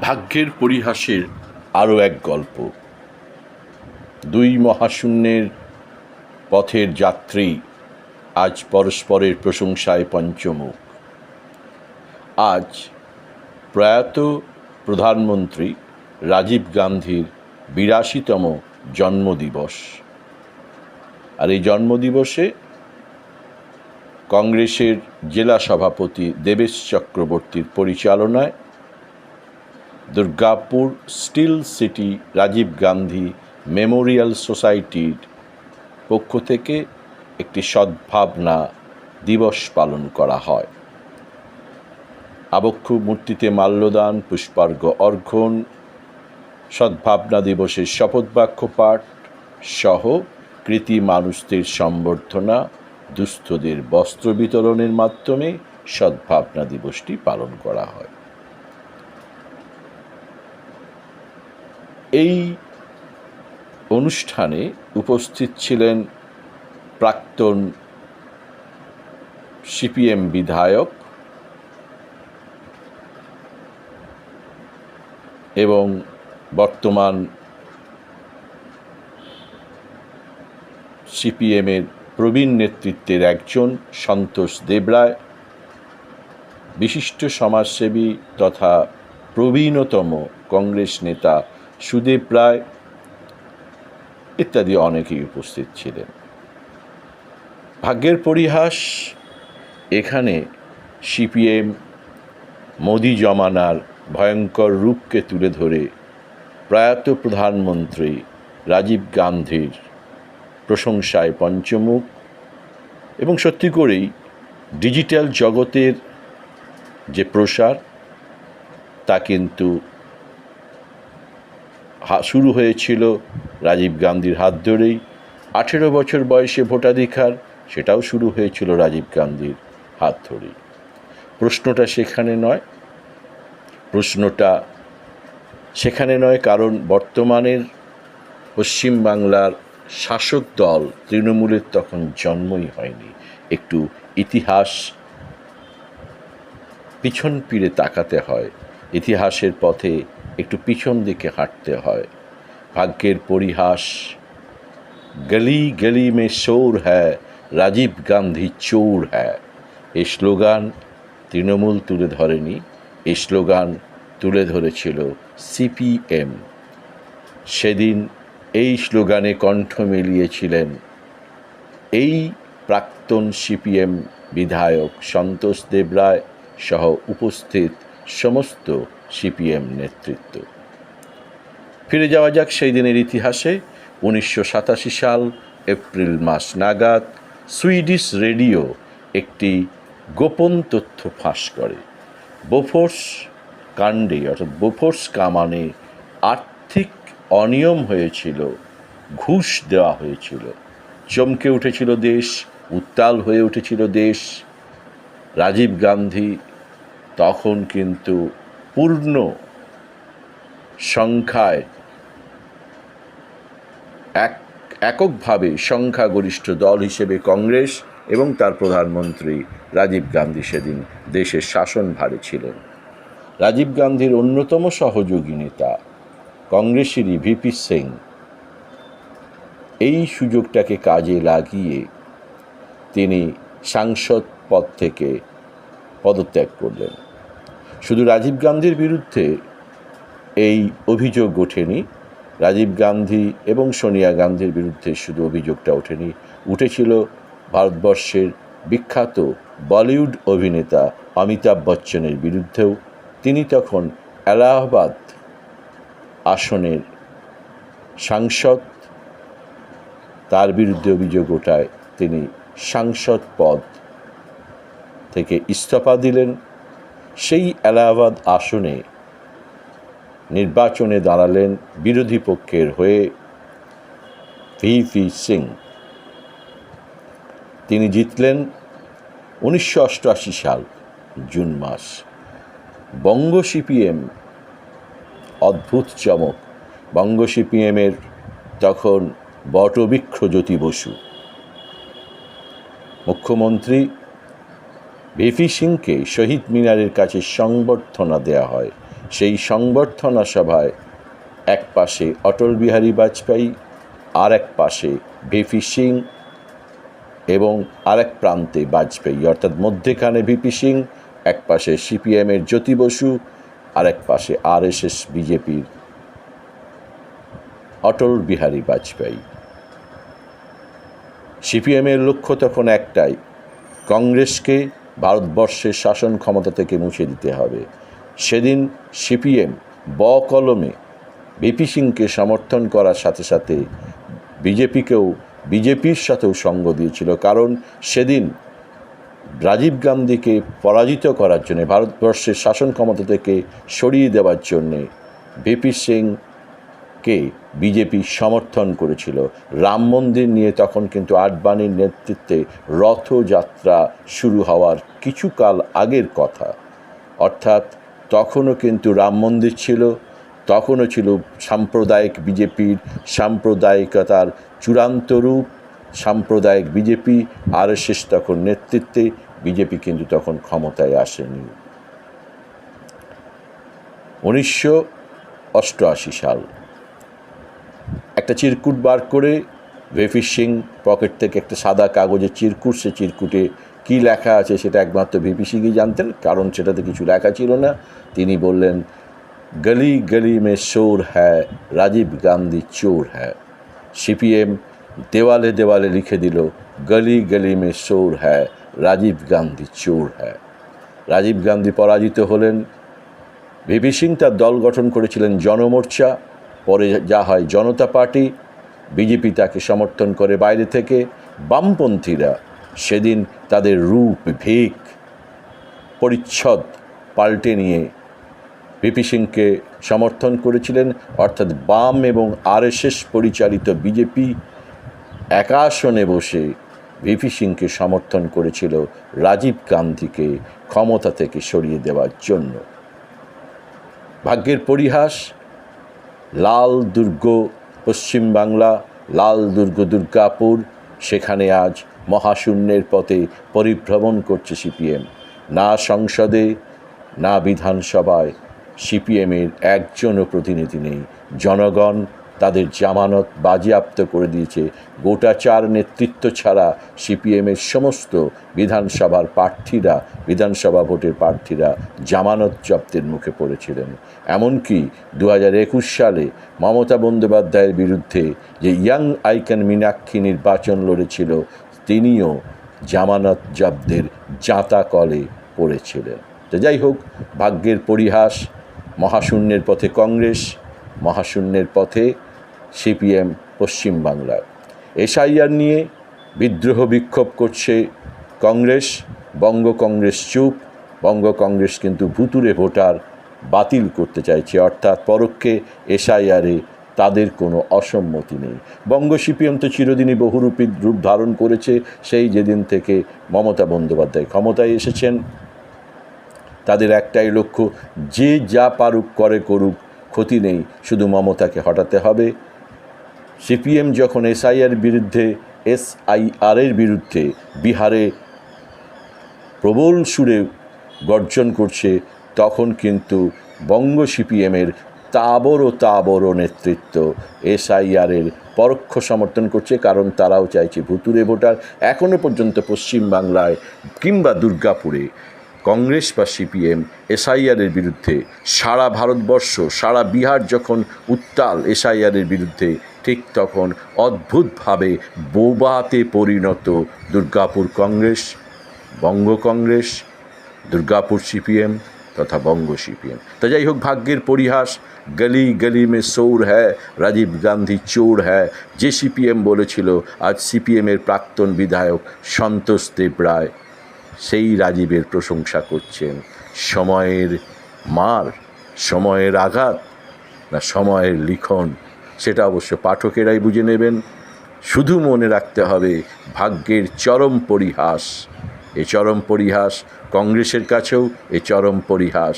ভাগ্যের পরিহাসের আরও এক গল্প। দুই মহাশূন্যের পথের যাত্রী আজ পরস্পরের প্রশংসায় পঞ্চমুখ। আজ প্রয়াত প্রধানমন্ত্রী রাজীব গান্ধীর বিরাশিতম জন্মদিবস। আর এই জন্মদিবসে কংগ্রেসের জেলা সভাপতি দেবেশ চক্রবর্তীর পরিচালনায় Durgapur steel city Rajiv Gandhi memorial সোসাইটির পক্ষ থেকে একটি সদ্ভাবনা দিবস পালন করা হয়। আবক্ষ মূর্তিতে মাল্যদান, পুষ্পার্ঘ অর্ঘন সদ্ভাবনা দিবসের শপথ বাক্য পাঠ সহ কৃতি মানুষদের সম্বর্ধনা, দুস্থদের বস্ত্র বিতরণের মাধ্যমে সদ্ভাবনা দিবসটি পালন করা হয়। এই অনুষ্ঠানে উপস্থিত ছিলেন প্রাক্তন সিপিএম বিধায়ক এবং বর্তমান সিপিএমের প্রবীণ নেতৃত্বের একজন সন্তোষ দেবরায়, বিশিষ্ট সমাজসেবী তথা প্রবীণতম কংগ্রেস নেতা সুদেব রায় ইত্যাদি অনেকেই উপস্থিত ছিলেন। ভাগ্যের পরিহাস, এখানে সিপিএম মোদি জমানার ভয়ঙ্কর রূপকে তুলে ধরে প্রয়াত প্রধানমন্ত্রী রাজীব গান্ধীর প্রশংসায় পঞ্চমুখ এবং সত্যি করেই ডিজিটাল জগতের যে প্রসার, তা কিন্তু শুরু হয়েছিল রাজীব গান্ধীর হাত ধরেই। আঠেরো বছর বয়সে ভোটাধিকার, সেটাও শুরু হয়েছিল রাজীব গান্ধীর হাত ধরেই। প্রশ্নটা সেখানে নয়। প্রশ্নটা সেখানে নয় কারণ বর্তমানের পশ্চিমবাংলার শাসক দল তৃণমূলের তখন জন্মই হয়নি। একটু ইতিহাস পিছন ফিরে তাকাতে হয়। ইতিহাসের পথে একটু পিছন দিকে হাঁটতে হয়। ভাগ্যের পরিহাস। গলি গলি মে শোর হ্যায়, রাজীব গান্ধী চোর হ্যায়। এই স্লোগান তৃণমূল তুলে ধরেনি এই স্লোগান তুলে ধরেছিল সিপিএম। সেদিন এই স্লোগানে কণ্ঠ মিলিয়েছিলেন এই প্রাক্তন সিপিএম বিধায়ক সন্তোষ দেবরায় সহ উপস্থিত সমস্ত সিপিএম নেতৃত্ব। ফিরে যাওয়া যাক সেই দিনের ইতিহাসে। উনিশশো সাতাশি সাল, এপ্রিল মাস নাগাদ, সুইডিশ রেডিও একটি গোপন তথ্য ফাঁস করে। বোফোর্স কাণ্ডে, অর্থাৎ বোফোর্স কামানে আর্থিক অনিয়ম হয়েছিল, ঘুষ দেওয়া হয়েছিল। চমকে উঠেছিল দেশ, উত্তাল হয়ে উঠেছিল দেশ। রাজীব গান্ধী তখন কিন্তু পূর্ণ সংখ্যায় এক, এককভাবে সংখ্যাগরিষ্ঠ দল হিসেবে কংগ্রেস এবং তার প্রধানমন্ত্রী রাজীব গান্ধী সেদিন দেশের শাসনভারে ছিলেন। রাজীব গান্ধীর অন্যতম সহযোগী নেতা কংগ্রেসেরই ভিপি সিং এই সুযোগটাকে কাজে লাগিয়ে তিনি সাংসদ পদ থেকে পদত্যাগ করলেন। শুধু রাজীব গান্ধীর বিরুদ্ধে এই অভিযোগ ওঠেনি। রাজীব গান্ধী এবং সোনিয়া গান্ধীর বিরুদ্ধে শুধু অভিযোগটা ওঠেনি। উঠেছিল ভারতবর্ষের বিখ্যাত বলিউড অভিনেতা অমিতাভ বচ্চনের বিরুদ্ধেও। তিনি তখন এলাহাবাদ আসনের সাংসদ। তার বিরুদ্ধে অভিযোগ ওঠায় তিনি সাংসদ পদ থেকে ইস্তফা দিলেন। সেই এলাহাবাদ আসনে নির্বাচনে দাঁড়ালেন বিরোধী পক্ষের হয়ে ভি ভিপি সিং। তিনি জিতলেন উনিশশো অষ্টআশি সাল, জুন মাস। বঙ্গ সিপিএম, অদ্ভুত চমক। বঙ্গ সিপিএমের তখন বটবৃক্ষ জ্যোতি বসু। মুখ্যমন্ত্রী ভিপি সিংকে শহীদ মিনারের কাছে সংবর্ধনা দেওয়া হয়। সেই সংবর্ধনা সভায় এক পাশে অটল বিহারী বাজপেয়ী আর এক পাশে ভিপি সিং এবং আরেক প্রান্তে বাজপেয়ী, অর্থাৎ মধ্যেখানে ভিপি সিং এক পাশে সিপিএমের জ্যোতি বসু, আরেক পাশে আরএসএস, বিজেপির অটল বিহারী বাজপেয়ী। সিপিএমের লক্ষ্য তখন একটাই, কংগ্রেসকে ভারতবর্ষের শাসন ক্ষমতা থেকে মুছে দিতে হবে। সেদিন সিপিএম ব কলমে বিপি সিংকে সমর্থন করার সাথে সাথে বিজেপিকেও বিজেপির সাথেও সঙ্গ দিয়েছিল। কারণ সেদিন রাজীব গান্ধীকে পরাজিত করার জন্যে ভারতবর্ষের শাসন ক্ষমতা থেকে সরিয়ে দেওয়ার জন্যে বিপি সিংকে বিজেপি সমর্থন করেছিল। রাম মন্দির নিয়ে তখন কিন্তু আডবাণীর নেতৃত্বে রথযাত্রা শুরু হওয়ার কিছু কাল আগের কথা। অর্থাৎ তখনও কিন্তু রাম মন্দির ছিল, তখনও ছিল সাম্প্রদায়িক বিজেপির সাম্প্রদায়িকতার চূড়ান্ত রূপ, সাম্প্রদায়িক বিজেপি আর আরএসএস তখন নেতৃত্বে, বিজেপি কিন্তু তখন ক্ষমতায় আসেনি। উনিশশো অষ্টআশি সাল একটা চিরকুট বার করে ভেপি সিং পকেট থেকে একটা সাদা কাগজের চিরকুট, সে চিরকুটে কী লেখা আছে সেটা একমাত্র ভিপি সিংই জানতেন, কারণ সেটাতে কিছু লেখা ছিল না। তিনি বললেন, গলি গলি মে শোর হ্যায়, রাজীব গান্ধী চোর হ্যায়। সিপিএম দেওয়ালে দেওয়ালে লিখে দিল, গলি গলি মে শোর হ্যায়, রাজীব গান্ধী চোর হ্যায়। রাজীব গান্ধী পরাজিত হলেন। ভিপি সিং তার দল গঠন করেছিলেন জনমোর্চা। পরে যা হয় জনতা পার্টি, বিজেপি তাকে সমর্থন করে বাইরে থেকে, বামপন্থীরা সেদিন তাদের রূপ, ভেক, পরিচ্ছদ পাল্টে নিয়ে ভিপি সিংকে সমর্থন করেছিলেন। অর্থাৎ বাম এবং আরএসএস পরিচালিত বিজেপি একাসনে বসে ভিপি সিংকে সমর্থন করেছিল রাজীব গান্ধীকে ক্ষমতা থেকে সরিয়ে দেওয়ার জন্য। ভাগ্যের পরিহাস লাল দুর্গ পশ্চিমবাংলা লাল দুর্গ দুর্গাপুর, সেখানে আজ মহাশূন্যের পথে পরিভ্রমণ করছে সিপিএম। না সংসদে, না বিধানসভায় সিপিএমের একজনও প্রতিনিধি নেই। জনগণ তাদের জামানত বাজেয়াপ্ত করে দিয়েছে। গোটা চার নেতৃত্ব ছাড়া সিপিএমের সমস্ত বিধানসভার প্রার্থীরা, বিধানসভা ভোটের প্রার্থীরা জামানত জব্দের মুখে পড়েছিলেন। এমনকি দু হাজার একুশ সালে মমতা বন্দ্যোপাধ্যায়ের বিরুদ্ধে যে ইয়াং আইকন মীনাক্ষী নির্বাচন লড়েছিল, তিনিও জামানত জব্দের জাঁতা কলে পড়েছিলেন। তো যাই হোক, ভাগ্যের পরিহাস, মহাশূন্যের পথে কংগ্রেস, মহাশূন্যের পথে সিপিএম পশ্চিমবাংলায় এসআইআর নিয়ে বিদ্রোহ বিক্ষোভ করছে কংগ্রেস, বঙ্গ কংগ্রেস চুপ, বঙ্গ কংগ্রেস কিন্তু ভুতুরে ভোটার বাতিল করতে চাইছে, অর্থাৎ পরোক্ষে এসআইআরে তাদের কোনো অসম্মতি নেই। বঙ্গ সিপিএম তো চিরদিনই বহুরূপী রূপ ধারণ করেছে, সেই যেদিন থেকে মমতা বন্দ্যোপাধ্যায় ক্ষমতায় এসেছেন। তাদের একটাই লক্ষ্য, যে যা পারুক করে করুক, ক্ষতি নেই, শুধু মমতাকে হটাতে হবে। সিপিএম যখন এসআইআর বিরুদ্ধে এসআইআরের বিরুদ্ধে বিহারে প্রবল সুরে গর্জন করছে, তখন কিন্তু বঙ্গ সিপিএমের তাবড় তাবড় নেতৃত্ব এসআইআরের পরোক্ষ সমর্থন করছে, কারণ তারাও চাইছে ভুতুরে ভোটার। এখনও পর্যন্ত পশ্চিমবাংলায় কিংবা দুর্গাপুরে কংগ্রেস বা সিপিএম এসআইআরের বিরুদ্ধে সারা ভারতবর্ষ, সারা বিহার যখন উত্তাল এসআইআরের বিরুদ্ধে ঠিক তখন অদ্ভুতভাবে বোবাতে পরিণত Durgapur Congress, Banga Congress, Durgapur CPM তথা বঙ্গ সিপিএম। তা যাই হোক, ভাগ্যের পরিহাস, গলি গলি মে সৌর হ্যায়, রাজীব গান্ধী চোর হ্যায়, যে সিপিএম বলেছিল, আজ সিপিএমের প্রাক্তন বিধায়ক সন্তোষ দেব রায়, সেই রাজীবের প্রশংসা করছেন। সময়ের মার, সময়ের আঘাত না সময়ের লিখন? সেটা অবশ্য পাঠকেরাই বুঝে নেবেন। শুধু মনে রাখতে হবে, ভাগ্যের চরম পরিহাস। এ চরম পরিহাস কংগ্রেসের কাছেও, এ চরম পরিহাস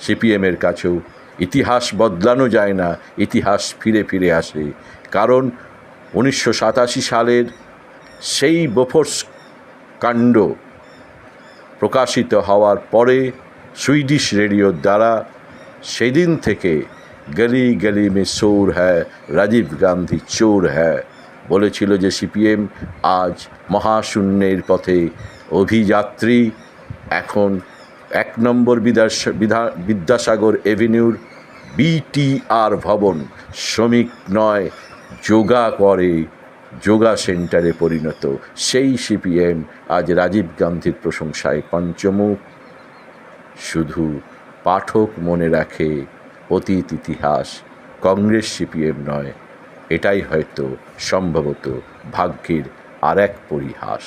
সিপিএমের কাছেও। ইতিহাস বদলানো যায় না, ইতিহাস ফিরে ফিরে আসে। কারণ উনিশশো সাতাশি সালের সেই বোফোর্স কাণ্ড প্রকাশিত হওয়ার পরে সুইডিশ রেডিওর দ্বারা সেদিন থেকে গলি গলি মে চোর হ্যায় রাজীব গান্ধী চোর হ্যায় বলেছিল যে সিপিএম আজ মহাশূন্যের পথে অভিযাত্রী। এখন এক নম্বর বিদ্যাসাগর এভিনিউর বিটিআর ভবন শ্রমিক নয়, যোগা করে, যোগা সেন্টারে পরিণত। সেই সিপিএম আজ রাজীব গান্ধীর প্রশংসায় পঞ্চমুখ। শুধু পাঠক মনে রাখে অতীত ইতিহাস, কংগ্রেস সিপিএম নয়। এটাই হয়তো সম্ভবত ভাগ্যের আর এক পরিহাস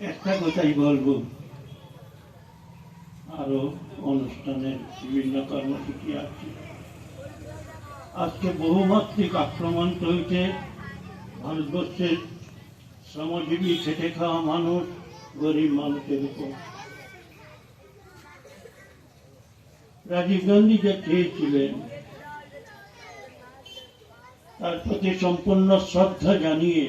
একটা কথাই বলব, আরও অনুষ্ঠানের বিভিন্ন কর্মসূচি আছে। আজকে বহুমাত্রিক আক্রমণ চলছে। ভারতবর্ষের শ্রমজীবী খেটে খাওয়া মানুষ, গরিব মানুষের উপর। রাজীব গান্ধী যে চেয়েছিলেন তার প্রতি সম্পূর্ণ শ্রদ্ধা জানিয়ে